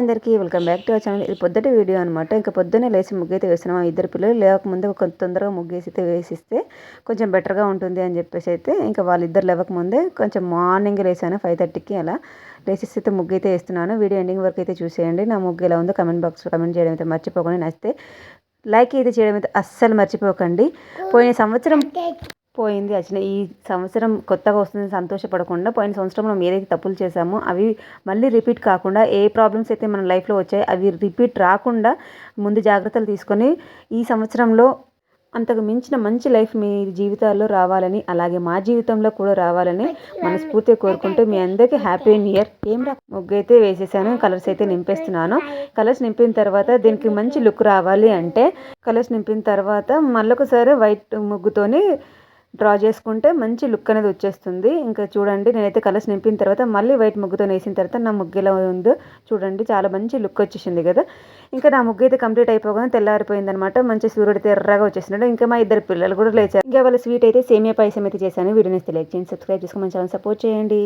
అందరికీ welcome back to our channel. ఇది పొద్దుటి వీడియో అనమాట ఇంకా పొద్దున్నే లేచి ముగ్గు అయితే వేస్తున్నాం ఇద్దరు పిల్లలు. లేవకముందు కొంచెం తొందరగా ముగ్గేసితే వేసి వేసిస్తే కొంచెం బెటర్గా ఉంటుంది అని చెప్పేసి అయితే ఇంకా వాళ్ళిద్దరు లేవకముందే కొంచెం మార్నింగ్ లేసాను ఫైవ్ థర్టీకి అలా. లేచేసి అయితే ముగ్గు అయితే వేస్తున్నాను. వీడియో ఎండింగ్ వరకు అయితే చూసేయండి. నా ముగ్గు ఎలా ఉందో కమెంట్ బాక్స్లో కమెంట్ చేయడం అయితే మర్చిపోకుండా. నచ్చితే లైక్ అయితే చేయడం అయితే అస్సలు మర్చిపోకండి. పోయిన సంవత్సరం పోయింది. వచ్చిన ఈ సంవత్సరం కొత్తగా వస్తుంది సంతోషపడకుండా పోయిన సంవత్సరం మనం ఏదైతే తప్పులు చేశామో అవి మళ్ళీ రిపీట్ కాకుండా ఏ ప్రాబ్లమ్స్ అయితే మన లైఫ్లో వచ్చాయి అవి రిపీట్ రాకుండా ముందు జాగ్రత్తలు తీసుకొని ఈ సంవత్సరంలో అంతకు మించిన మంచి లైఫ్ మీ జీవితాల్లో రావాలని అలాగే మా జీవితంలో కూడా రావాలని మనస్ఫూర్తిగా కోరుకుంటూ మీ అందరికీ హ్యాపీ న్యూ ఇయర్. ఏం రా ముగ్గు అయితే వేసేసాను కలర్స్ అయితే నింపేస్తున్నాను. కలర్స్ నింపిన తర్వాత దీనికి మంచి లుక్ రావాలి అంటే కలర్స్ నింపిన తర్వాత మళ్ళొకసారి వైట్ ముగ్గుతోని డ్రా చేసుకుంటే మంచి లుక్ అనేది వచ్చేస్తుంది. ఇంకా చూడండి నేనైతే కలర్స్ నింపిన తర్వాత మళ్ళీ వైట్ ముగ్గుతో వేసిన తర్వాత నా ముగ్గు ఎలా ఉందో. చూడండి చాలా మంచి లుక్ వచ్చేసింది కదా. ఇంకా నా ముగ్గు అయితే కంప్లీట్ అయిపోగానే తెల్లారిపోయింది అనమాట మంచి సూర్యుడు ఎర్రగా వచ్చేసినాడు. ఇంకా మా ఇద్దరు పిల్లలు కూడా లేచారు. ఇంకా వాళ్ళ స్వీట్ అయితే సేమియా పాయసం అయితే చేశాను. వీడియోని లైక్ చేయండి సబ్స్క్రైబ్ చేసుకుని మన ఛానల్ సపోర్ట్ చేయండి.